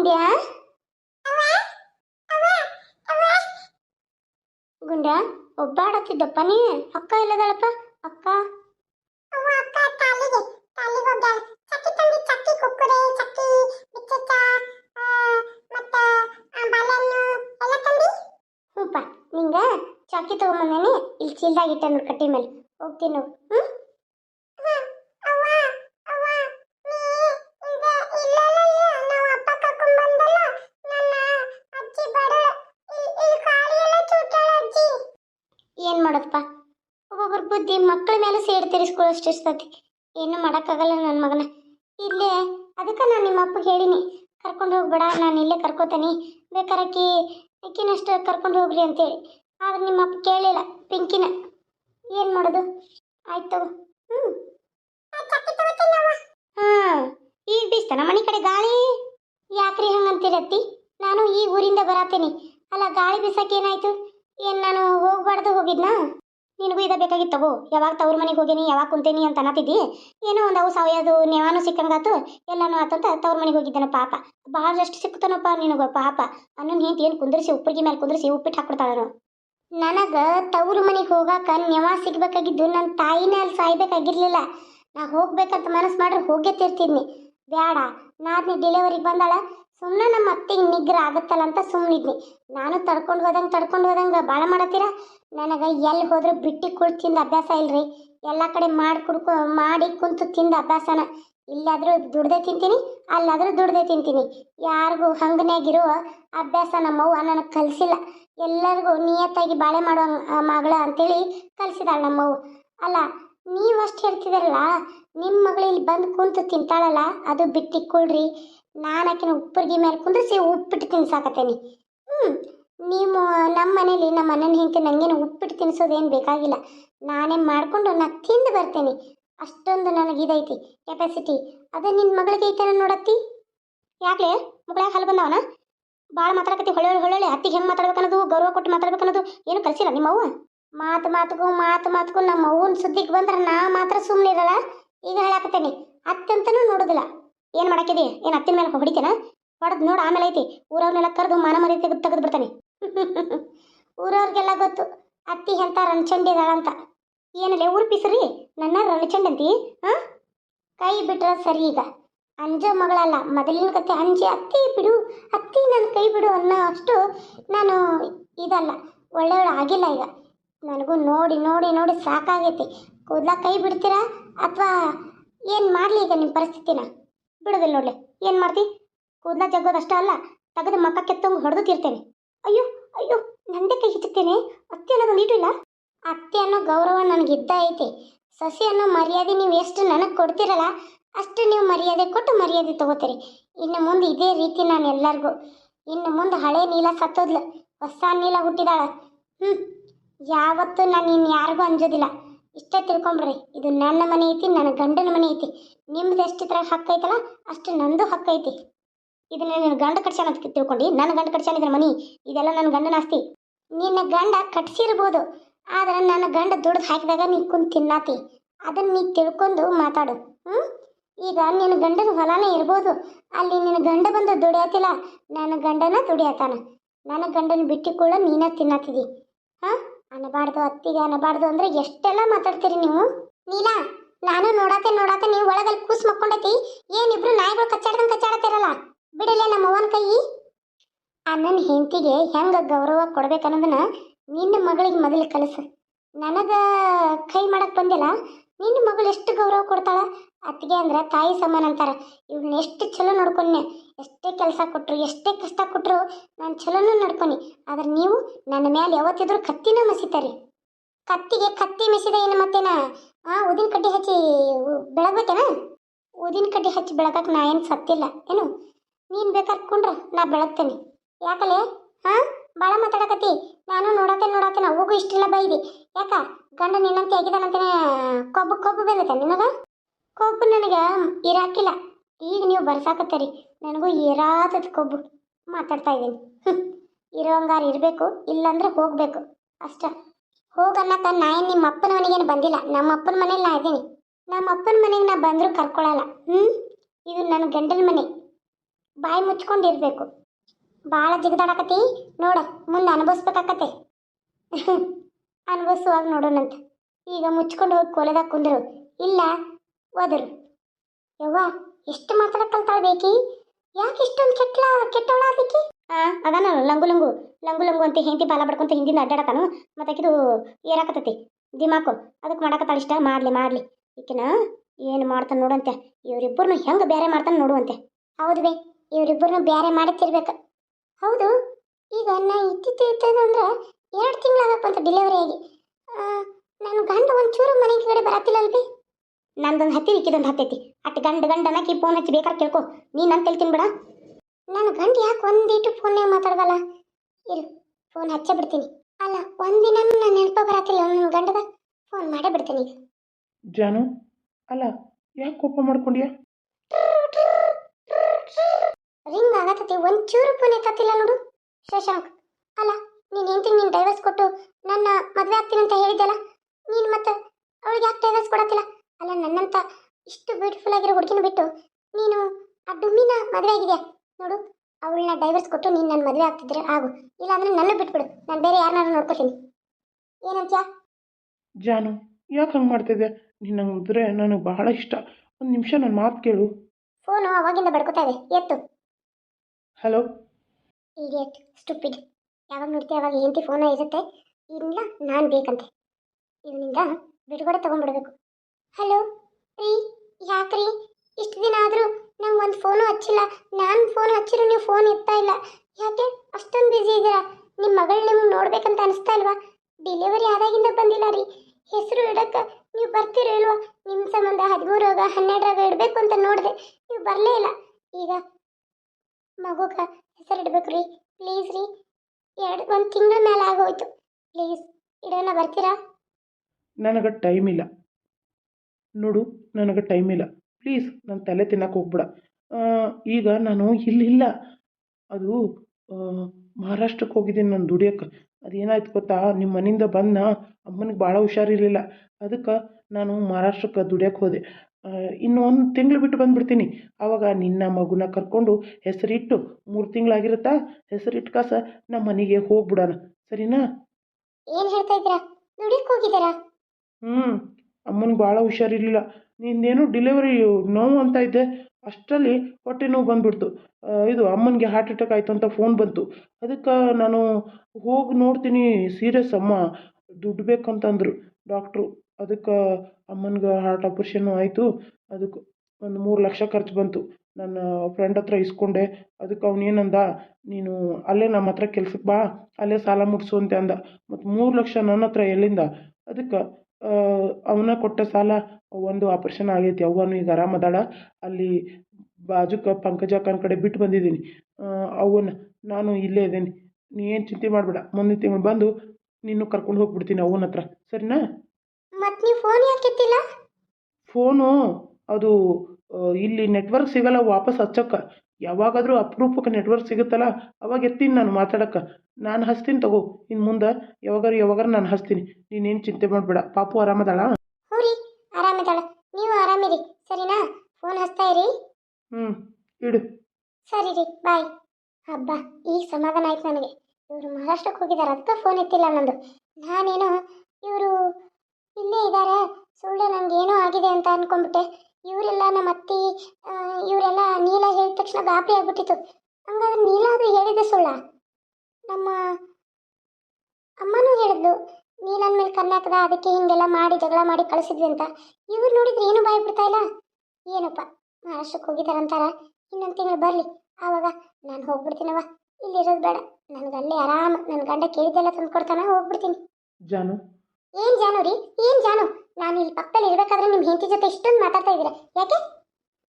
ಗುಂಡ್ಯ? ಗುಂಡ್ಯ, ಒಬ್ಬಾಡತ್ತಿದ್ದಪ್ಪ ನೀ? ಅಕ್ಕ ಇಲ್ಲದಳಪ್ಪ? ಅಕ್ಕ? ಹೂಪ, ನಿಂಗ ಚಾಕಿ ತಗೊಂಬಂದೇನಿ. ಇಲ್ಲಿ ಚೀಲ್ದಾಗಿಟ್ಟ ನೋಡಿ ಕಟ್ಟಿ ಮೇಲೆ. ಹೋಗ್ತೀನಿ ಹ್ಞೂ ಮಾಡೋದಪ್ಪ? ಒಬ್ಬೊಬ್ಬರ ಬುದ್ಧಿ ಮಕ್ಕಳ ಮೇಲೆ ಸೇಡ್ ತಿರ್ಸ್ಕೊಳ್ಳೋಷ್ಟು ಇರ್ತೈತಿ ಏನು ಮಾಡೋಕ್ಕಾಗಲ್ಲ ನನ್ನ ಮಗನ. ಇಲ್ಲೇ, ಅದಕ್ಕೆ ನಾನು ನಿಮ್ಮ ಅಪ್ಪಗೆ ಹೇಳಿನಿ. ಕರ್ಕೊಂಡು ಹೋಗ್ಬೇಡ, ನಾನು ಇಲ್ಲೇ ಕರ್ಕೋತೀನಿ. ಬೇಕಾರಕ್ಕಿ ಅಕ್ಕಿನಷ್ಟು ಕರ್ಕೊಂಡು ಹೋಗ್ರಿ ಅಂತೇಳಿ. ಆದ್ರೆ ನಿಮ್ಮ ಅಪ್ಪ ಕೇಳಿಲ್ಲ, ಪಿಂಕಿನ. ಏನು ಮಾಡೋದು? ಆಯ್ತು ಹ್ಞೂ ಹಾಂ, ಈಗ ಬೀಸ್ತಾನ ಮನೆ ಕಡೆ ಗಾಳಿ? ಯಾಕ್ರಿ ಹಂಗಂತೀರತ್ತಿ? ನಾನು ಈ ಊರಿಂದ ಬರತ್ತೀನಿ ಅಲ್ಲ, ಗಾಳಿ ಬೀಸಕ್ಕೆ ಏನಾಯ್ತು? ಏನು ನಾನು ಹೋಗ್ಬಾರ್ದು ಹೋಗಿದ್ನಾ? ನಿನಗೂ ಇದ ಬೇಕಾಗಿತ್ತು ತಗೋ. ಯಾವಾಗ ತವ್ರ ಮನೆಗೆ ಹೋಗೇನಿ, ಯಾವಾಗ ಕುಂತೇನಿ ಅಂತ ಅನ್ನತಿದ್ದಿ? ಏನೋ ಒಂದು ಅವು ಸಾವಯದು ನೇವಾನು ಸಿಕ್ಕಂಗಾತು, ಎಲ್ಲಾನು ಆತಂತ ತವ್ರ ಮನೆಗೆ ಹೋಗಿದ್ದಾನ ಪಾಪ. ಭಾಳಷ್ಟು ಸಿಕ್ತಾನಪ್ಪ ನಿನಗ ಪಾಪ. ಅನ್ನನ್ ಹೆಂಡತಿ ಏನು ಕುಂದ್ರಿಸಿ ಉಪ್ಪಿಗೆ ಮೇಲೆ ಕುಂದ್ರಿಸಿ ಉಪ್ಪಿಟ್ಟು ಹಾಕ್ಬಿಡ್ತಾಳನು ನನಗ ತವ್ರ ಮನೆಗೆ ಹೋಗಾಕ ನೆವ ಸಿಗ್ಬೇಕಾಗಿದ್ದು ನನ್ನ ತಾಯಿನೇ ಅಲ್ಲಿ ಸಾಯ್ಬೇಕಾಗಿರ್ಲಿಲ್ಲ. ನಾ ಹೋಗ್ಬೇಕಂತ ಮನಸ್ಸು ಮಾಡ್ರೆ ಹೋಗೇ ತಿರ್ತಿದ್ನಿ ಬ್ಯಾಡ. ನಾದ್ನಿ ಡೆಲಿವರಿಗೆ ಬಂದಾಳ. ಸುಮ್ಮನೆ ನಮ್ಮ ಅತ್ತಿಗೆ ನಿಗ್ರ ಆಗುತ್ತಲ್ಲ ಅಂತ ಸುಮ್ಮನಿದ್ನಿ ನಾನು ತಡ್ಕೊಂಡು ಹೋದಂಗೆ ತಡ್ಕೊಂಡು ಹೋದಂಗೆ ಭಾಳ ಮಾಡತ್ತೀರ? ನನಗೆ ಎಲ್ಲಿ ಹೋದ್ರೂ ಬಿಟ್ಟು ಕುಳ್ ತಿಂದ ಅಭ್ಯಾಸ ಇಲ್ರಿ. ಎಲ್ಲ ಕಡೆ ಮಾಡಿ ಕುಡ್ಕೊ, ಮಾಡಿ ಕುಂತು ತಿಂದ ಅಭ್ಯಾಸನ. ಇಲ್ಲಾದರೂ ದುಡ್ದೇ ತಿಂತೀನಿ, ಅಲ್ಲಾದರೂ ದುಡ್ದೇ ತಿಂತೀನಿ. ಯಾರಿಗೂ ಹಂಗನಾಗಿರುವ ಅಭ್ಯಾಸ ನಮ್ಮವ್ವ ನನಗೆ ಕಲಿಸಿಲ್ಲ. ಎಲ್ಲರಿಗೂ ನಿಯತ್ತಾಗಿ ಬಾಳೆ ಮಾಡೋ ಮಗಳ ಅಂತೇಳಿ ಕಲಿಸಿದಾಳ ನಮ್ಮವ್ವ. ಅಲ್ಲ ನೀವಷ್ಟು ಹೇಳ್ತಿದಾರಲ್ಲ? ನಿಮ್ಮ ಮಗಳು ಇಲ್ಲಿ ಬಂದು ಕುಂತು ತಿಂತಾಳಲ್ಲ, ಅದು ಬಿಟ್ಟಿಕೊಳ್ರಿ ನಾನು ಆಕಿನ ಉಪ್ಪರಿಗೆ ಮೇಲೆ ಕುಂದ್ರಿಸಿ ಉಪ್ಪಿಟ್ಟು ತಿನ್ಸಾಕತ್ತೇನಿ. ಹ್ಞೂ ನೀವು ನಮ್ಮ ಮನೇಲಿ ನಮ್ಮ ಅಣ್ಣನ ಹೆಂಡತಿ ನನಗೇನು ಉಪ್ಪಿಟ್ಟು ತಿನ್ನಿಸೋದೇನು ಬೇಕಾಗಿಲ್ಲ. ನಾನೇ ಮಾಡಿಕೊಂಡು ನಾ ತಿಂದು ಬರ್ತೇನೆ. ಅಷ್ಟೊಂದು ನನಗೆ ಇದೈತಿ ಕೆಪಾಸಿಟಿ ಅದು ನಿನ್ನ ಮಗಳಿಗೆ ಐತೇನ ನೋಡತ್ತಿ? ಯಾಕೆ ಮಗಳಾಗ ಹಾಲು ಬಂದವನ? ಭಾಳ ಮಾತಾಡಕತ್ತಿ ಹೊಳೆ ಹೊಳೆ ಅತ್ತಿಗೆ ಹೆಂಗೆ ಮಾತಾಡ್ಬೇಕನ್ನೋದು, ಗೌರವ ಕೊಟ್ಟು ಮಾತಾಡ್ಬೇಕನ್ನೋದು ಏನು ಕಲಿಸಿಲ್ಲ ನಿಮ್ಮವ್ವ? ಮಾತು, ಮಾತುಗೂ ಮಾತು, ಮಾತುಗೂ ನಮ್ಮ ಅವ್ವನ ಸುದ್ದಿಗೆ ಬಂದ್ರೆ ನಾ ಮಾತ್ರ ಸುಮ್ಮನೆ ಇರಲ್ಲ ಈಗ ಹೇಳಾಕತ್ತೇನೆ, ಅತ್ತಂತನೂ ನೋಡೋದಿಲ್ಲ. ಏನು ಮಾಡಾಕಿದಿ ಏನು ಅತ್ತಿನ ಮೇಲೆ ಹೊಡಿತೇನ ಹೊಡೆದು ನೋಡು ಆಮೇಲೆ ಐತಿ. ಊರವ್ರನ್ನೆಲ್ಲ ಕರೆದು ಮಾನ ಮರಿ ತೆಗೆದು ತೆಗೆದು ಬಿಡ್ತಾನೆ. ಊರವ್ರಿಗೆಲ್ಲ ಗೊತ್ತು. ಅತ್ತಿ ಎಂತ ಅಂತ ಏನಲ್ಲ, ಊರು ಪೀಸ್ರಿ? ನನ್ನ ರಣಚಂಡಿ ಅಂತಿ ಹಾಂ? ಕೈ ಬಿಟ್ರೆ ಸರಿ ಈಗ. ಅಂಜ ಮಗಳಲ್ಲ, ಮೊದಲಿನ ಕತೆ ಅಂಜೆ, ಅತ್ತಿ ಬಿಡು, ಅತ್ತಿ ನನ್ನ ಕೈ ಬಿಡು ಅನ್ನೋ ಅಷ್ಟು ನಾನು ಇದಲ್ಲ ಒಳ್ಳೆಯವಳು ಆಗಿಲ್ಲ ಈಗ. ನನಗೂ ನೋಡಿ ನೋಡಿ ನೋಡಿ ಸಾಕಾಗೈತಿ. ಕೂದ್ಲ ಕೈ ಬಿಡ್ತೀರಾ? ಅಥವಾ ಏನು ಮಾಡಲಿ ಈಗ ನಿಮ್ಮ ಪರಿಸ್ಥಿತಿನ? ಬಿಡೋದಿಲ್ಲ ನೋಡ್ಲೆ. ಏನು ಮಾಡ್ತಿ? ಕೂದಲ ಜಗ್ಗೋದಷ್ಟ ಅಲ್ಲ, ತಗದು ಮಕ್ಕ ಕೆತ್ತಂಗೆ ಹೊಡೆದು ತೀರ್ತೇನೆ. ಅಯ್ಯೋ ಅಯ್ಯೋ, ನಂದೆ ಕೈ ಹಿಚ್ಚುತ್ತೇನೆ ಅತ್ತೆ ಅನ್ನೋದೊಂದು ಇಲ್ಲ? ಅತ್ತೆ ಅನ್ನೋ ಗೌರವ ನನಗೆ ಇದ್ದ ಐತಿ. ಸಸಿ ಅನ್ನೋ ಮರ್ಯಾದೆ ನೀವು ಎಷ್ಟು ನನಗೆ ಕೊಡ್ತಿರಲ್ಲ, ಅಷ್ಟು ನೀವು ಮರ್ಯಾದೆ ಕೊಟ್ಟು ಮರ್ಯಾದೆ ತಗೋತೀರಿ. ಇನ್ನು ಮುಂದೆ ಇದೇ ರೀತಿ ನಾನು ಎಲ್ಲರಿಗೂ. ಇನ್ನು ಮುಂದೆ ಹಳೆ ನೀಲ ಸತ್ತೋದ್ಲು. ಹೊಸ ನೀಲ ಹುಟ್ಟಿದಾಳ. ಹ್ಞೂ ಯಾವತ್ತೂ ನಾನು ಇನ್ನು ಯಾರಿಗೂ ಅಂಜೋದಿಲ್ಲ. ಇಷ್ಟೇ ತಿಳ್ಕೊಂಬ್ರಿ. ಇದು ನನ್ನ ಮನೆ ಐತಿ, ನನ್ನ ಗಂಡನ ಮನೆ ಐತಿ. ನಿಮ್ದು ಎಷ್ಟು ಇದ್ರಾಗ ಹಕ್ಕು ಐತಲ್ಲ, ಅಷ್ಟು ನಂದು ಹಕ್ಕು ಐತಿ. ಇದನ್ನ ನನ್ನ ಗಂಡ ಕಟ್ಸ್ಯಾನ ಅಂತ ತಿಳ್ಕೊಂಡು, ನನ್ನ ಗಂಡ ಕಟ್ಸ್ಯಾನ ಇದ್ರ ಮನಿ, ಇದೆಲ್ಲ ನನ್ನ ಗಂಡನ ಆಸ್ತಿ. ನಿನ್ನ ಗಂಡ ಕಟ್ಸಿರ್ಬೋದು, ಆದ್ರೆ ನನ್ನ ಗಂಡ ದುಡ್ದು ಹಾಕಿದಾಗ ನೀ ಕುಂತು ತಿನ್ನಾತಿ. ಅದನ್ನ ನೀ ತಿಳ್ಕೊಂಡು ಮಾತಾಡು ಹ್ಞೂ ಈಗ ನಿನ್ನ ಗಂಡನ ಹೊಲನೇ ಇರ್ಬೋದು, ಅಲ್ಲಿ ನಿನ್ನ ಗಂಡ ಬಂದು ದುಡಿಯತಿಲ್ಲ, ನನ್ನ ಗಂಡನ ದುಡಿಯತಾನ. ನನ್ನ ಗಂಡನ ಬಿಟ್ಟಿಕೊಳ್ಳ ನೀನ ತಿನ್ನತ್ತಿದಿ ಹಾಂ? ಅನ್ನಬಾರ್ದು, ಅತ್ತಿಗೆ ಅನ್ನಬಾರ್ದು ಅಂದ್ರೆ ಎಷ್ಟೆಲ್ಲ ಮಾತಾಡ್ತೀರಿ ನೀವು? ನೀಲಾ, ನಾನು ನೋಡತ್ತೆ ನೋಡತ್ತೆ ನೀವು ಒಳಗಲ್ಲಿ ಕೂಸ್ ಮಕ್ಕೊಂಡೈತಿ. ಏನಿಬ್ರು ನಾಯಿಗಳು ಕಚ್ಚಾಡ್ದಂಗೆ ಕಚ್ಚಾಡತ್ತಿರಲ್ಲ? ಬಿಡಲೆ ನಮ್ಮ ಅವ್ವನ ಕೈ. ಅಣ್ಣನ ಹೆಂಡತಿಗೆ ಹೆಂಗೆ ಗೌರವ ಕೊಡ್ಬೇಕನ್ನೋದನ್ನ ನಿನ್ನ ಮಗಳಿಗೆ ಮೊದಲು ಕಲಸು. ನನಗೆ ಕೈ ಮಾಡಕ್ಕೆ ಬಂದಿಲ್ಲ. ನಿನ್ನ ಮಗಳು ಎಷ್ಟು ಗೌರವ ಕೊಡ್ತಾಳ? ಅತ್ತಿಗೆ ಅಂದ್ರೆ ತಾಯಿ ಸಮಾನ ಅಂತಾರ. ಇವ್ನ ಎಷ್ಟು ಚಲೋ ನೋಡ್ಕೊಂಡೆ ಎಷ್ಟೇ ಕೆಲಸ ಕೊಟ್ಟರು ಎಷ್ಟೇ ಕಷ್ಟ ಕೊಟ್ಟರು ನಾನು ಚಲೋನೂ ನಡ್ಕೊನಿ ಆದ್ರೆ ನೀವು ನನ್ನ ಮೇಲೆ ಯಾವತ್ತಿದ್ರು ಕತ್ತಿನ ಮಸಿತಾರಿ. ಕತ್ತಿಗೆ ಕತ್ತಿ ಮೆಸಿದ ಏನು ಮತ್ತೇನ? ಆ, ಉದಿನ ಕಡ್ಡಿ ಹಚ್ಚಿ ಬೆಳಗ್ಬೇಕೇನ? ಉದಿನ ಕಡ್ಡಿ ಹಚ್ಚಿ ಬೆಳಗಕ್ಕೆ ನಾ ಏನು ಸತ್ತಿಲ್ಲ. ಏನು? ನೀನು ಬೇಕಾದ್ರೆ ಕುಂಡ್ರ, ನಾ ಬೆಳಗ್ತೇನೆ. ಯಾಕಲೆ? ಹಾಂ ಭಾಳ ಮಾತಾಡಕತ್ತಿ. ನಾನು ನೋಡತ್ತೆ ನೋಡತ್ತೆ ಹೋಗು ಇಷ್ಟಿಲ್ಲ ಬೈದಿ. ಯಾಕ? ಗಂಡ ನಿನ್ನಂತೆ ಆಗಿದಾನಂತೇನೆ ಕೊಬ್ಬು ಕೊಬ್ಬು ಬಂದೈತೆ ನಿನಗ? ಕೊಬ್ಬು ನನಗೆ ಇರಾಕಿಲ್ಲ. ಈಗ ನೀವು ಬರ್ಸಾಕತ್ತರಿ. ನನಗೂ ಇರಾತದ ಕೊಬ್ಬು. ಮಾತಾಡ್ತಾ ಇದ್ದೀನಿ. ಇರೋಂಗಾರ ಇರಬೇಕು, ಇಲ್ಲಾಂದ್ರೆ ಹೋಗಬೇಕು. ಅಷ್ಟ. ಹೋಗನ್ನಕ ನಾನು ನಿಮ್ಮ ಅಪ್ಪನ ಮನೆಗೇನು ಬಂದಿಲ್ಲ. ನಮ್ಮ ಅಪ್ಪನ ಮನೇಲಿ ನಾ ಇದ್ದೀನಿ. ನಮ್ಮ ಅಪ್ಪನ ಮನೆಗೆ ನಾ ಬಂದರೂ ಕರ್ಕೊಳ್ಳಲ್ಲ ಹ್ಞೂ ಇದು ನನ್ನ ಗಂಡನ ಮನೆ. ಬಾಯಿ ಮುಚ್ಕೊಂಡಿರ್ಬೇಕು. ಭಾಳ ಜಿಗದಾಡಕತಿ ನೋಡ, ಮುಂದೆ ಅನುಭವಿಸ್ಬೇಕಾಕತೆ ಅನುಭವಿಸುವಾಗ ನೋಡೋಣಂತ. ಈಗ ಮುಚ್ಕೊಂಡು ಹೋಗಿ ಕೊಲೆದಾಗ ಕುಂದರು. ಇಲ್ಲ ಓದರು ಯವ್ವ ಎಷ್ಟು ಮಾತ್ರ ಕಲ್ತಾಳ ಬೇಕಿ ಯಾಕೆ ಇಷ್ಟೊಂದು ಕೆಟ್ಟ ಕೆಟ್ಟವಳ ಆದಿಕ್ಕಿ ಆ ಅದಾನ ಲಂಗು ಲಂಗು ಲಂಗು ಲಂಗು ಅಂತ ಹೆಂಡತಿ ಬಾಲ ಬಡ್ಕೊಂತ ಹಿಂದಿಂದ ಅಡ್ಡಾಡಕನು ಮತ್ತೆ ಏರಾಕತೈತಿ ಏರಾಕತ್ತೈತಿ. ದಿಮಾಕು ಅದಕ್ಕೆ ಮಾಡಕತ್ತಾಳ ಇಷ್ಟ? ಮಾಡ್ಲಿ ಮಾಡ್ಲಿ. ಈಕಿನ ಏನು ಮಾಡ್ತಾನೆ ನೋಡಂತೆ? ಇವರಿಬ್ಬರನ್ನ ಹೆಂಗೆ ಬೇರೆ ಮಾಡ್ತಾನೆ ನೋಡುವಂತೆ? ಹೌದು ಬೇ ಇವರಿಬ್ಬರನ್ನ ಬೇರೆ ಮಾಡುತ್ತಿರ್ಬೇಕು ಹೌದು. ಈಗ ನಾ ಇತ್ತಿತ್ತು ಅಂದ್ರೆ ಎರಡು ತಿಂಗಳಾಗಪ್ಪಂತ ಡೆಲಿವರಿ ಆಗಿ. ನನ್ನ ಗಂಡ ಒಂಚೂರು ಮನೆ ಕಡೆ ಬರತ್ತಿಲ್ಲ ಅಲ್ವಿ ನಂದೊಂದು ಹತ್ತಿ ಇಕ್ಕಿದೊಂದು ಹತ್ತೈತಿ. ಅಟ್ ಗಂಡ ಗಂಡನ ಕಿ ಫೋನ್ ಹಚ್ಚಿ ಬೇಕಾದ್ರೆ ಕೇಳ್ಕೊ. ನೀನು ಅಂತ ಕೇಳ್ತೀನಿ ಬಿಡ ನನ್ನ ಗಂಡ ಯಾಕೆ ಒಂದಿಟ್ಟು ಫೋನ್ಯಾಗ ಮಾತಾಡ್ದಲ್ಲ? ಇರು ಫೋನ್ ಹಚ್ಚೇ ಬಿಡ್ತೀನಿ. ಅಲ್ಲ ಒಂದಿನ ನನ್ನ ನೆನಪ ಬರತ್ತಿಲ್ಲ ನನ್ನ ಗಂಡದ ಫೋನ್ ಮಾಡೇ ಬಿಡ್ತೀನಿ ಈಗ. ಜಾನು ಅಲ್ಲ ಯಾಕೆ ಕೋಪ ಮಾಡ್ಕೊಂಡ್ಯಾ? ರಿಂಗ್ ಆಗತ್ತತಿ ಒಂಚೂರು ಫೋನ್ ಎತ್ತತ್ತಿಲ್ಲ ನೋಡು. ಶಶಾಂಕ್ ಅಲ್ಲ ನೀನು ಹೆಂಡ್ತಿಗೆ ನೀನು ಡೈವರ್ಸ್ ಕೊಟ್ಟು ನನ್ನ ಮದುವೆ ಆಗ್ತೀನಿ ಅಂತ ಹೇಳಿದ್ದಲ್ಲ ನೀನು ಮತ್ತೆ ಅವಳಿಗೆ ಯಾಕೆ ಡೈವರ್ಸ್ ಕೊಡತ್ತಿಲ್ಲ? ಅಲ್ಲ ನನ್ನಂತ ಇಷ್ಟು ಬ್ಯೂಟಿಫುಲ್ ಆಗಿರೋ ಹುಡುಗಿನ ಬಿಟ್ಟು ನೀನು ಆ ಡುಮ್ಮಿನ ಮದುವೆ ಆಗಿದೆಯಾ? ನೋಡು ಅವಳನ್ನ ಡೈವರ್ಸ್ ಕೊಟ್ಟು ನೀನು ನನ್ನ ಮದುವೆ ಆಗ್ತಿದ್ರೆ ಆಗು. ಇಲ್ಲಾಂದ್ರೆ ನನ್ನ ಬಿಟ್ಬಿಡು. ನಾನು ಬೇರೆ ಯಾರನ್ನಾರು ನೋಡ್ಕೊತೀನಿ. ಏನಂತ್ಯಾ ಜಾನು ಯಾಕೆ ಹಂಗೆ ಮಾಡ್ತಿದ್ದೆ ನೀನು ಅಂದರೆ ನನಗೆ ಬಹಳ ಇಷ್ಟ. ಒಂದು ನಿಮಿಷ ನನ್ನ ಮಾತು ಕೇಳು. ಫೋನು ಅವಾಗಿಂದ ಬಡ್ಕೋತಾ ಇದೆ. ಎತ್ತು. ಹಲೋ? Idiot stupid. ಯಾವಾಗ ನೋಡ್ತೀಯ ಅವಾಗ ಹೆಂಡತಿ ಫೋನ ಇರುತ್ತೆ. ಇಲ್ಲ ನಾನು ಬೇಕಂತೆ. ಇವನಿಂದ ಬಿಡುಗಡೆ ತೊಗೊಂಡ್ಬಿಡ್ಬೇಕು. ಹಲೋ? ರೀ, ಯಾಕ್ರಿ? ಇಷ್ಟು ದಿನ ಆದರೂ ನಂಗೆ ಒಂದು ಫೋನು ಹಚ್ಚಿಲ್ಲ. ನಾನು ಫೋನ್ ಹಚ್ಚಿರೋ ನೀವು ಫೋನ್ ಎತ್ತಾ ಇಲ್ಲ. ಯಾಕೆ ಅಷ್ಟೊಂದು ಬ್ಯುಸಿ ಇದ್ದೀರಾ ನಿಮ್ಮ ಮಗಳು ನಿಮ್ಗೆ ನೋಡ್ಬೇಕಂತ ಅನಿಸ್ತಾ ಇಲ್ವಾ? ಡೆಲಿವರಿ ಆದಾಗಿಂದ ಬಂದಿಲ್ಲ ರೀ. ಹೆಸರು ಇಡಕ್ಕೆ ನೀವು ಬರ್ತೀರೋ ಇಲ್ವಾ? ನಿಮ್ಮ ಸಂಬಂಧ ಹದಿಮೂರಾಗ ಹನ್ನೆರಡರಾಗ ಇಡಬೇಕು ಅಂತ ನೋಡಿದೆ. ನೀವು ಬರಲೇ ಇಲ್ಲ. ಈಗ ಮಗುಗೆ ಹೆಸರು ಇಡಬೇಕು ರೀ. ಪ್ಲೀಸ್ ರೀ, ಎರಡು, ಒಂದು ತಿಂಗಳ ಮೇಲೆ ಆಗೋಯ್ತು. ಪ್ಲೀಸ್ ಇಡೋಣ ಬರ್ತೀರಾ? ನನಗೆ ಟೈಮ್ ಇಲ್ಲ. ನೋಡು ನನಗೆ ಟೈಮ್ ಇಲ್ಲ. ಪ್ಲೀಸ್ ನನ್ನ ತಲೆ ತಿನ್ನಕ್ಕೆ ಹೋಗ್ಬಿಡ. ಈಗ ನಾನು ಇಲ್ಲಿಲ್ಲ. ಅದು ಮಹಾರಾಷ್ಟ್ರಕ್ಕೆ ಹೋಗಿದ್ದೀನಿ ನಾನು ದುಡಿಯೋಕ್ಕೆ ಅದೇನಾಯ್ತು ಗೊತ್ತಾ? ನಿಮ್ಮ ಮನೆಯಿಂದ ಬಂದ ಅಮ್ಮನಿಗೆ ಭಾಳ ಹುಷಾರಿರಲಿಲ್ಲ. ಅದಕ್ಕೆ ನಾನು ಮಹಾರಾಷ್ಟ್ರಕ್ಕೆ ದುಡಿಯೋಕ್ಕೆ ಹೋದೆ. ಇನ್ನು ಒಂದು ತಿಂಗಳು ಬಿಟ್ಟು ಬಂದುಬಿಡ್ತೀನಿ. ಆವಾಗ ನಿನ್ನ ಮಗುನ ಕರ್ಕೊಂಡು ಹೆಸರಿಟ್ಟು ಮೂರು ತಿಂಗಳಾಗಿರುತ್ತಾ? ಹೆಸರಿಟ್ಟು ಕಾಸ ನಮ್ಮ ಮನೆಗೆ ಹೋಗ್ಬಿಡೋಣ. ಸರಿನಾ? ಏನು ಹೇಳ್ತಾ ಇದ್ದೀರಾ? ದುಡಿಯಕ್ಕೆ ಹೋಗಿದ್ದೀರಾ? ಹ್ಞೂ ಅಮ್ಮನಿಗೆ ಭಾಳ ಹುಷಾರಿರಲಿಲ್ಲ ನಿಂದೇನು ಡಿಲೆವರಿ ನೋವು ಅಂತ ಇದ್ದೆ ಅಷ್ಟರಲ್ಲಿ ಹೊಟ್ಟೆ ನೋವು ಬಂದುಬಿಡ್ತು. ಇದು ಅಮ್ಮನಿಗೆ ಹಾರ್ಟ್ ಅಟ್ಯಾಕ್ ಆಯಿತು ಅಂತ ಫೋನ್ ಬಂತು. ಅದಕ್ಕೆ ನಾನು ಹೋಗಿ ನೋಡ್ತೀನಿ ಸೀರಿಯಸ್ ಅಮ್ಮ. ದುಡ್ಡು ಬೇಕಂತಂದರು ಡಾಕ್ಟ್ರು ಅದಕ್ಕೆ ಅಮ್ಮನಿಗೆ ಹಾರ್ಟ್ ಆಪ್ರೇಷನ್ನು ಆಯಿತು. ಅದಕ್ಕೆ ಒಂದು ಮೂರು ಲಕ್ಷ ಖರ್ಚು ಬಂತು. ನನ್ನ ಫ್ರೆಂಡ್ ಹತ್ರ ಇಸ್ಕೊಂಡೆ. ಅದಕ್ಕೆ ಅವನೇನಂದ ನೀನು ಅಲ್ಲೇ ನಮ್ಮ ಹತ್ರ ಕೆಲ್ಸಕ್ಕೆ ಬಾ. ಅಲ್ಲೇ ಸಾಲ ಮುಟ್ಸು ಅಂತ ಅಂದ. ಮತ್ತು ಮೂರು ಲಕ್ಷ ನನ್ನ ಹತ್ರ ಎಲ್ಲಿಂದ? ಅದಕ್ಕೆ ಅವನ ಕೊಟ್ಟ ಸಾಲ ಒಂದು ಆಪ್ರೇಷನ್ ಆಗೈತಿ. ಅವ್ವನು ಈಗ ಆರಾಮದಾಳ ಅಲ್ಲಿ ಬಾಜುಕ ಪಂಕಜ ಅಕ್ಕನ ಕಡೆ ಬಿಟ್ಟು ಬಂದಿದ್ದೀನಿ. ಅವನ್ನ ನಾನು ಇಲ್ಲೇ ಇದ್ದೀನಿ. ನೀ ಏನು ಚಿಂತೆ ಮಾಡಬೇಡ. ಮುಂದಿನ ತಿಂಗಳು ಬಂದು ನಿನ್ನ ಕರ್ಕೊಂಡು ಹೋಗ್ಬಿಡ್ತೀನಿ ಅವನ ಹತ್ರ. ಸರಿನಾ? ಮತ್ತೆ ನೀವು ಫೋನ್ ಯಾಕೆ ಎತ್ತಿಲ್ಲ? ಫೋನು ಅದು ಇಲ್ಲಿ ನೆಟ್ವರ್ಕ್ ಸಿಗಲ್ಲ ವಾಪಸ್ ಹಚ್ಚಕ್ಕೆ. ಯಾವಾಗಾದರೂ ಅಪರೂಪಕ್ಕೆ ನೆಟ್ವರ್ಕ್ ಸಿಗುತ್ತಲ್ಲ ಅವಾಗ ಎತ್ತೀನಿ ನಾನು ಮಾತಾಡಕ್ಕೆ. ನಾನು ಹಚ್ತೀನಿ ತಗೋ ಇನ್ನು ಮುಂದೆ ಯಾವಾಗಾರು ಯಾವಾಗಾರು ನಾನು ಹಚ್ತೀನಿ. ನೀನೇನು ಚಿಂತೆ ಮಾಡಬೇಡ ಪಾಪು ಆರಾಮದಾಳ? ಹ್ಞೂ ರೀ ಆರಾಮದಾಳ. ನೀವು ಆರಾಮಿರಿ ಸರಿನಾ? ಫೋನ್ ಹಚ್ತಾ ಇರಿ. ಹ್ಞೂ ಇಡು. ಸರಿ ರೀ ಬಾಯ್ ಹಬ್ಬ ಈಗ ಸಮಾಧಾನ ಆಯ್ತು ನನಗೆ. ಇವರು ಮಹಾರಾಷ್ಟ್ರಕ್ಕೆ ಹೋಗಿದ್ದಾರೆ ಅದಕ್ಕೆ ಫೋನ್ ಎತ್ತಿಲ್ಲ ನಂದು. ನಾನೇನು ಇವರು ಇಲ್ಲೇ ಇದ್ದಾರೆ ಸುಳ್ಳು ನನಗೆ ಏನೋ ಆಗಿದೆ ಅಂತ ಅನ್ಕೊಂಡ್ಬಿಟ್ಟೆ. ಇವರೆಲ್ಲ ನಮ್ಮ ಅತ್ತಿ ಇವರೆಲ್ಲ ನೀಲ ಹೇಳಿದ ತಕ್ಷಣ ಗಾಬರಿ ಆಗ್ಬಿಟ್ಟಿತ್ತು. ಹಂಗಾದ್ರೆ ನೀಲ ಅದು ಹೇಳಿದೆ ಸುಳ್ಳ? ನಮ್ಮ ಅಮ್ಮನೂ ಹೇಳಿದ್ಲು ನೀಲನ ಮೇಲೆ ಕಣ್ಣಾಕದ ಅದಕ್ಕೆ ಹಿಂಗೆಲ್ಲ ಮಾಡಿ ಜಗಳ ಮಾಡಿ ಕಳಿಸಿದ್ವಿ ಅಂತ. ಇವ್ರು ನೋಡಿದ್ರೆ ಏನು ಬಾಯ್ ಬಿಡ್ತಾ ಇಲ್ಲ? ಏನಪ್ಪ ಮಹಾರಾಷ್ಟ್ರಕ್ಕೆ ಹೋಗಿದಾರಂತಾರ ಇನ್ನೊಂದು ತಿಂಗಳು ಬರಲಿ ಆವಾಗ ನಾನು ಹೋಗ್ಬಿಡ್ತೀನವ ಇಲ್ಲಿರೋದು ಬೇಡ ನನಗೆ ಅಲ್ಲೇ ಆರಾಮ ನನ್ನ ಗಂಡ ಕೇಳಿದ್ದೆಲ್ಲ ತಂದು ಕೊಡ್ತಾನ ಹೋಗ್ಬಿಡ್ತೀನಿ. ಜಾನು? ಏನು ಜಾನು ರೀ? ಏನು ಜಾನು? ನಾನು ಇಲ್ಲಿ ಪಕ್ಕದಲ್ಲಿ ಹೆಂಡತಿ ಜೊತೆ ಇಷ್ಟೊಂದು ಮಾತಾಡ್ತಾ ಇದ್ದೀರಾ? ಯಾಕೆ?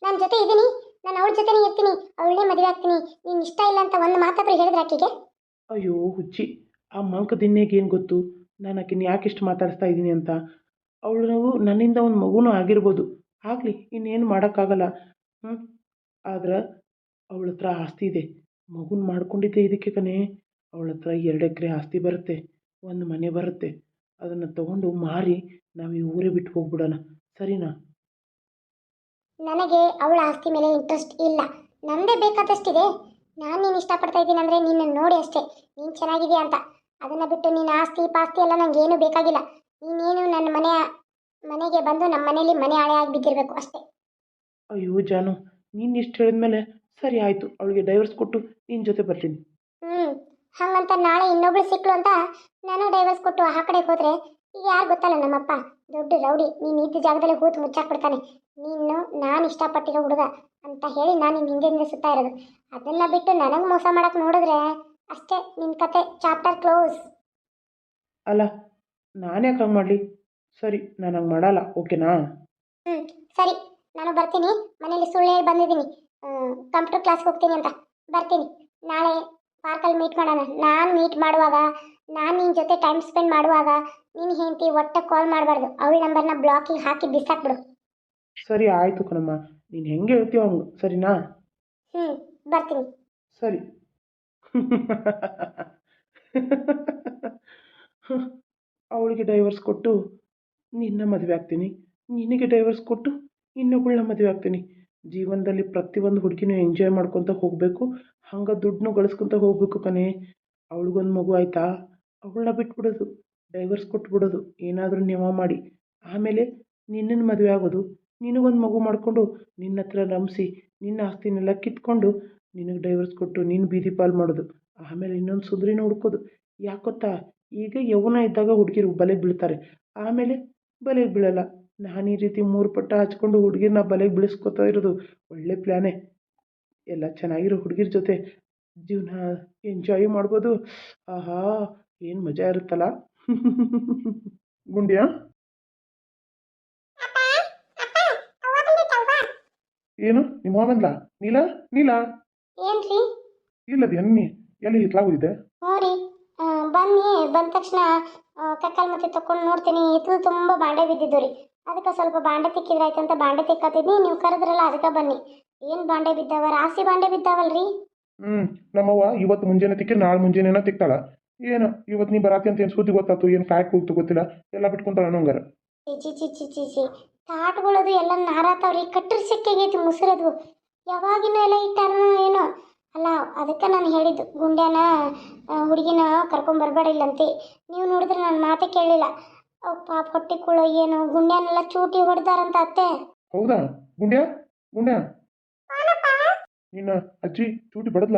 ನನ್ನ ಜೊತೆ ಇದ್ದೀನಿ ನಾನು ಅವಳ ಜೊತೆನೇ ಇರ್ತೀನಿ, ಅವಳನ್ನೇ ಮದುವೆ ಆಗ್ತೀನಿ, ನೀನು ಇಷ್ಟ ಇಲ್ಲ ಅಂತ ಒಂದು ಮಾತಾದ್ರೂ ಹೇಳಿದ್ರೆ ಆಕೆಗೆ? ಅಯ್ಯೋ, ಹುಚ್ಚಿ, ಆ ಮಂಕ ದಿನ್ನೆಗೆ ಏನು ಗೊತ್ತು? ನಾನು ಆಕಿನ ಯಾಕೆ ಇಷ್ಟು ಮಾತಾಡಿಸ್ತಾ ಇದ್ದೀನಿ ಅಂತ? ಅವಳು ನನ್ನಿಂದ ಒಂದು ಮಗುನೂ ಆಗಿರ್ಬೋದು. ಆಗಲಿ, ಇನ್ನೇನು ಮಾಡೋಕ್ಕಾಗಲ್ಲ. ಹ್ಞೂ ಆದ್ರೆ ಅವಳ ಹತ್ರ ಆಸ್ತಿ ಇದೆ. ಮಗುನ ಮಾಡ್ಕೊಂಡಿದ್ದೆ ಇದಕ್ಕೆ ಕಣೆ. ಅವಳ ಹತ್ರ ಎರಡು ಎಕರೆ ಆಸ್ತಿ ಬರುತ್ತೆ. ಒಂದು ಮನೆ ಬರುತ್ತೆ. ಅದನ್ನು ತಗೊಂಡು ಮಾರಿ ನಾವು ಈ ಊರೇ ಬಿಟ್ಟು ಹೋಗ್ಬಿಡೋಣ. ಸರಿನಾ? ನನಗೆ ಅವಳ ಆಸ್ತಿ ಮೇಲೆ ಇಂಟ್ರೆಸ್ಟ್ ಇಲ್ಲ. ನಂದೇ ಬೇಕಾದಷ್ಟಿದೆ. ನಾನು ನೀನು ಇಷ್ಟಪಡ್ತಾ ಇದ್ದೀನಿ ಅಂದರೆ ನಿನ್ನ ನೋಡಿ ಅಷ್ಟೇ. ನೀನು ಚೆನ್ನಾಗಿದೆಯಾ ಅಂತ. ಅದನ್ನು ಬಿಟ್ಟು ನಿನ್ನ ಆಸ್ತಿ ಪಾಸ್ತಿ ಎಲ್ಲ ನನಗೇನು ಏನೂ ಬೇಕಾಗಿಲ್ಲ. ನೀನೇನು ನನ್ನ ಮನೆಯ ಮನೆಗೆ ಬಂದು ನಮ್ಮ ಮನೇಲಿ ಮನೆ ಹಳೆ ಆಗಿ ಬಿದ್ದಿರಬೇಕು ಅಷ್ಟೇ. ಅಯ್ಯೋ ಜಾನು ನೀನು ಇಷ್ಟು ಹೇಳಿದ್ಮೇಲೆ ಸರಿ ಆಯಿತು. ಅವಳಿಗೆ ಡೈವರ್ಸ್ ಕೊಟ್ಟು ನಿನ್ನ ಜೊತೆ ಬರ್ತೀನಿ. ಹ್ಞೂ ಹಂಗಂತ ನಾಳೆ ಇನ್ನೊಬ್ಳು ಸಿಕ್ಕಳು ಅಂತ ನಾನು ಡೈವರ್ಸ್ ಕೊಟ್ಟು ಆ ಕಡೆ ಹೋದ್ರೆ ಯಾರು ಗೊತ್ತಲ್ಲ ನಮ್ಮಪ್ಪ? ದೊಡ್ಡ ರೌಡಿ ನೀನು ಇದ್ದ ಜಾಗದಲ್ಲಿ ಹೂತು ಮುಚ್ಚಾಕ್ಬಿಡ್ತಾನೆ. ನೀನು ನಾನು ಇಷ್ಟಪಟ್ಟಿರೋ ಹುಡುಗ ಅಂತ ಹೇಳಿ ನಾನು ನಿನ್ನ ಹಿಂದೆ ಹಿಂದೆ ಸುತ್ತಾ ಇರೋದು. ಅದನ್ನ ಬಿಟ್ಟು ನನಗೆ ಮೋಸ ಮಾಡಕ್ಕೆ ನೋಡಿದ್ರೆ ಅಷ್ಟೇ ನಿನ್ನ ಕತೆ ಚಾಪ್ಟರ್ ಕ್ಲೋಸ್. ಅಲ್ಲ ನಾನು ಯಾಕೆ ಹಂಗೆ ಮಾಡಲಿ? ಸರಿ ನಾನು ಹಂಗೆ ಮಾಡಲ್ಲ ಓಕೆನಾ? ಹ್ಞೂ ಸರಿ ನಾನು ಬರ್ತೀನಿ. ಮನೇಲಿ ಸುಳ್ಳು ಹೇಳಿ ಬಂದಿದ್ದೀನಿ. ಕಂಪ್ಯೂಟರ್ ಕ್ಲಾಸ್ಗೆ ಹೋಗ್ತೀನಿ ಅಂತ. ಬರ್ತೀನಿ. ನಾಳೆ ಪಾರ್ಕಲ್ಲಿ ಮೀಟ್ ಮಾಡೋಣ. ನಾನು ಮೀಟ್ ಮಾಡುವಾಗ ನಾನು ನಿನ್ನ ಜೊತೆ ಟೈಮ್ ಸ್ಪೆಂಡ್ ಮಾಡುವಾಗ ನಿನ್ನ ಹೆಂಡತಿ ಒಟ್ಟ ಕಾಲ್ ಮಾಡಬಾರ್ದು. ಅವಳ ನಂಬರ್ನ ಬ್ಲಾಕಿಗೆ ಹಾಕಿ ಬಿಸಾಕ್ಬಿಡು ಸರಿ ಆಯಿತು ಕಣಮ್ಮ. ನೀನು ಹೆಂಗೆ ಹೇಳ್ತೀಯೋ ಹಂಗೆ. ಸರಿನಾ? ಹ್ಞೂ ಬರ್ತೀನಿ. ಸರಿ. ಅವಳಿಗೆ ಡೈವರ್ಸ್ ಕೊಟ್ಟು ನಿನ್ನ ಮದುವೆ ಆಗ್ತೀನಿ. ನಿನಗೆ ಡೈವರ್ಸ್ ಕೊಟ್ಟು ಇನ್ನೊಬ್ಬಳನ್ನ ಮದುವೆ ಆಗ್ತೀನಿ. ಜೀವನದಲ್ಲಿ ಪ್ರತಿಯೊಂದು ಹುಡುಗಿನೂ ಎಂಜಾಯ್ ಮಾಡ್ಕೊತ ಹೋಗಬೇಕು. ಹಂಗೆ ದುಡ್ಡನ್ನೂ ಗಳಿಸ್ಕೊತ ಹೋಗ್ಬೇಕು ಕಣೆ. ಅವಳಿಗೊಂದು ಮಗು ಆಯಿತಾ? ಅವಳನ್ನ ಬಿಟ್ಬಿಡೋದು. ಡೈವರ್ಸ್ ಕೊಟ್ಬಿಡೋದು, ಏನಾದರೂ ನೆವ ಮಾಡಿ. ಆಮೇಲೆ ನಿನ್ನನ್ನು ಮದುವೆ ಆಗೋದು, ನಿನಗೊಂದು ಮಗು ಮಾಡಿಕೊಂಡು ನಿನ್ನ ಹತ್ರ ನಂಬಿಸಿ, ನಿನ್ನ ಆಸ್ತಿನೆಲ್ಲ ಕಿತ್ಕೊಂಡು ನಿನಗೆ ಡೈವರ್ಸ್ ಕೊಟ್ಟು ನೀನು ಬೀದಿ ಪಾಲು ಮಾಡೋದು. ಆಮೇಲೆ ಇನ್ನೊಂದು ಸುಂದ್ರಿನ ಹುಡ್ಕೋದು. ಯಾಕೆ ಗೊತ್ತಾ? ಈಗ ಯೌವನ ಇದ್ದಾಗ ಹುಡುಗಿರು ಬಲೆಗೆ ಬೀಳ್ತಾರೆ. ಆಮೇಲೆ ಬಲೆಗೆ ಬೀಳಲ್ಲ. ನಾನು ಈ ರೀತಿ ಮೂರು ಪಟ್ಟ ಹಚ್ಕೊಂಡು ಹುಡುಗಿರನ್ನ ಬಲೆಗೆ ಬೀಳಿಸ್ಕೊತಾ ಇರೋದು ಒಳ್ಳೆ ಪ್ಲ್ಯಾನೇ ಎಲ್ಲ ಚೆನ್ನಾಗಿರೋ ಹುಡುಗಿರ ಜೊತೆ ಜೀವನ ಎಂಜಾಯ್ ಮಾಡ್ಬೋದು. ಆಹಾ, ಏನು ಮಜಾ ಇರುತ್ತಲ್ಲ? ಗುಂಡ್ಯಾ? ಏನು? ನಿಮ್ಮ ಮಾವಂದ್ಲ ನೀಲ? ನೀಲ? ಏನ್ರಿ? ಇಲ್ಲದ ಎನ್ನಿ ಎಲ್ಲಿ ಹಿತ್ಲಾಗುದಿದೆ ಆ, ಬನ್ನಿ ಬಂದ ತಕ್ಷಣ ಕಕ್ಕಲ್ ಮತ್ತೆ ತಕೊಂಡು ನೋಡ್ತೀನಿ. ಹಿತ್ಲು ತುಂಬಾ ಬಾಂಡೆ ಬಿದ್ದಿದ್ದು ರೀ. ಅದಕ್ಕೆ ಸ್ವಲ್ಪ ಬಾಂಡೆ ತಿಕ್ಕಿದ್ರೆ ಆಯ್ತಂತ ಬಾಂಡೆ ತಿಕ್ಕತ್ತಿದ್ನಿ ನೀವು ಕರೆದ್ರಲ್ಲ ಅದಕ್ಕೆ ಬನ್ನಿ. ಏನು ಬಾಂಡೆ ಬಿದ್ದಾವ? ರಾಸಿ ಬಾಂಡೆ ಬಿದ್ದಾವಲ್ರಿ? ಹ್ಮ್ ನಮ್ಮವ್ವ ಇವತ್ತು ಮುಂಜಾನೆ ತಿಕ್ಕಿ ನಾಳೆ ಮುಂಜಾನೆನ ತಿಕ್ತಾಳ. ಏನು ಇವತ್ತು ನೀ ಬರಾತಿ ಅಂತ ಏನು ಸೂತಿ ಗೊತ್ತಾತು ಏನು ಕಾಯಕ್ಕೆ ಹೋಗ್ತು ಗೊತ್ತಿಲ್ಲ ಎಲ್ಲ ಬಿಟ್ಕೊಂತಾಳ ಅನ್ನೋಂಗಾರ ಚಿ ಚಿ ಚಿ ಚಿ ಚಿ ತಾಟ್ಗಳದು ಎಲ್ಲ ನಾರಾತಾವ್ರಿ ಕಟ್ಟರ್ ಸಿಕ್ಕಾಗೈತಿ ಮುಸುರದು ಯಾವಾಗಿನ ಎಲ್ಲ ಇಟ್ಟಾರ ಏನೋ? ಅಲ್ಲ ಅದಕ್ಕೆ ನಾನು ಹೇಳಿದ್ದು ಗುಂಡ್ಯಾನ ಹುಡುಗಿನ ಕರ್ಕೊಂಬರ್ಬೇಡಿಲ್ಲಂತೆ ನೀವು ನೋಡಿದ್ರೆ ನನ್ನ ಮಾತೇ ಕೇಳಲಿಲ್ಲ ಅವ್ ಪಾಪ ಹೊಟ್ಟೆ ಕುಳ ಏನು ಗುಂಡ್ಯಾನೆಲ್ಲ ಚೂಟಿ ಹೊಡೆದಾರಂತ ಅತ್ತೆ. ಹೌದಾ? ಗುಂಡ್ಯಾ? ಗುಂಡ್ಯಾ? ನಿನ್ನ ಅಜ್ಜಿ ಚೂಟಿ ಬಡದ್ಲ